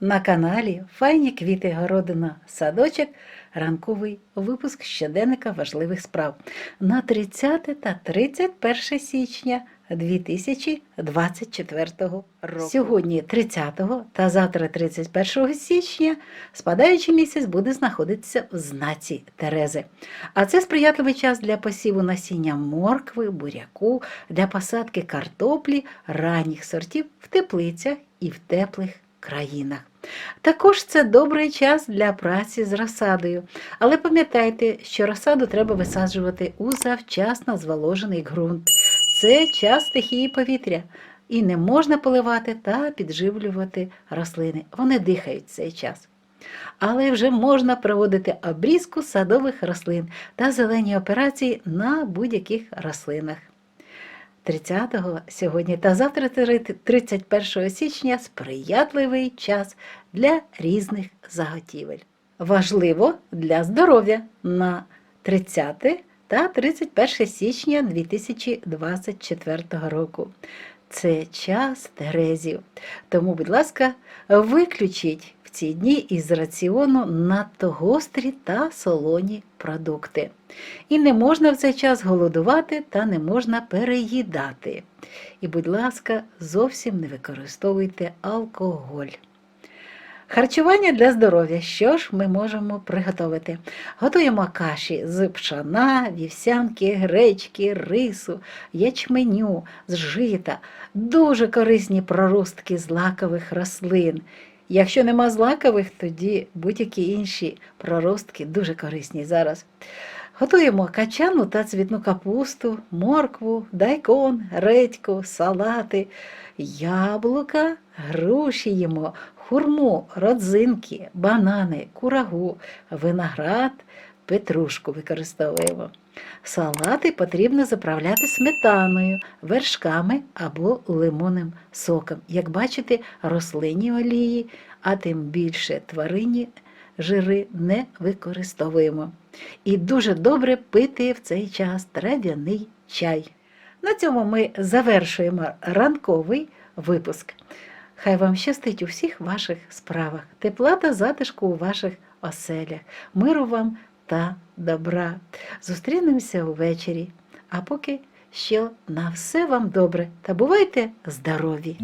На каналі Файні квіти городина садочок. Ранковий випуск щоденника важливих справ на 30 та 31 січня 2024 року. Сьогодні 30 та завтра 31 січня спадаючий місяць буде знаходитися в знаці Терези. А це сприятливий час для посіву насіння моркви, буряку, для посадки картоплі, ранніх сортів в теплицях і в теплих країнах. Також це добрий час для праці з розсадою, але пам'ятайте, що розсаду треба висаджувати у завчасно зволожений ґрунт. Це час стихії повітря, і не можна поливати та підживлювати рослини. Вони дихають в цей час. Але вже можна проводити обрізку садових рослин та зелені операції на будь-яких рослинах. 30-го сьогодні та завтра 31 січня сприятливий час для різних заготівель. Важливо для здоров'я на 30 та 31 січня 2024 року. Це час Терезів. Тому, будь ласка, виключіть в ці дні із раціону надто гострі та солоні продукти. І не можна в цей час голодувати та не можна переїдати. І, будь ласка, зовсім не використовуйте алкоголь. Харчування для здоров'я. Що ж ми можемо приготувати? Готуємо каші з пшана, вівсянки, гречки, рису, ячменю, з жита, дуже корисні проростки злакових рослин. Якщо нема злакових, тоді будь-які інші проростки дуже корисні зараз. Готуємо качану та цвітну капусту, моркву, дайкон, редьку, салати, яблука, груші їмо, хурму, родзинки, банани, курагу, виноград, петрушку використовуємо. Салати потрібно заправляти сметаною, вершками або лимонним соком. Як бачите, рослинні олії, а тим більше тваринні жири не використовуємо. І дуже добре пити в цей час трав'яний чай. На цьому ми завершуємо ранковий випуск. Хай вам щастить у всіх ваших справах, тепла та затишку у ваших оселях, миру вам та добра. Зустрінемося увечері. А поки що на все вам добре та бувайте здорові!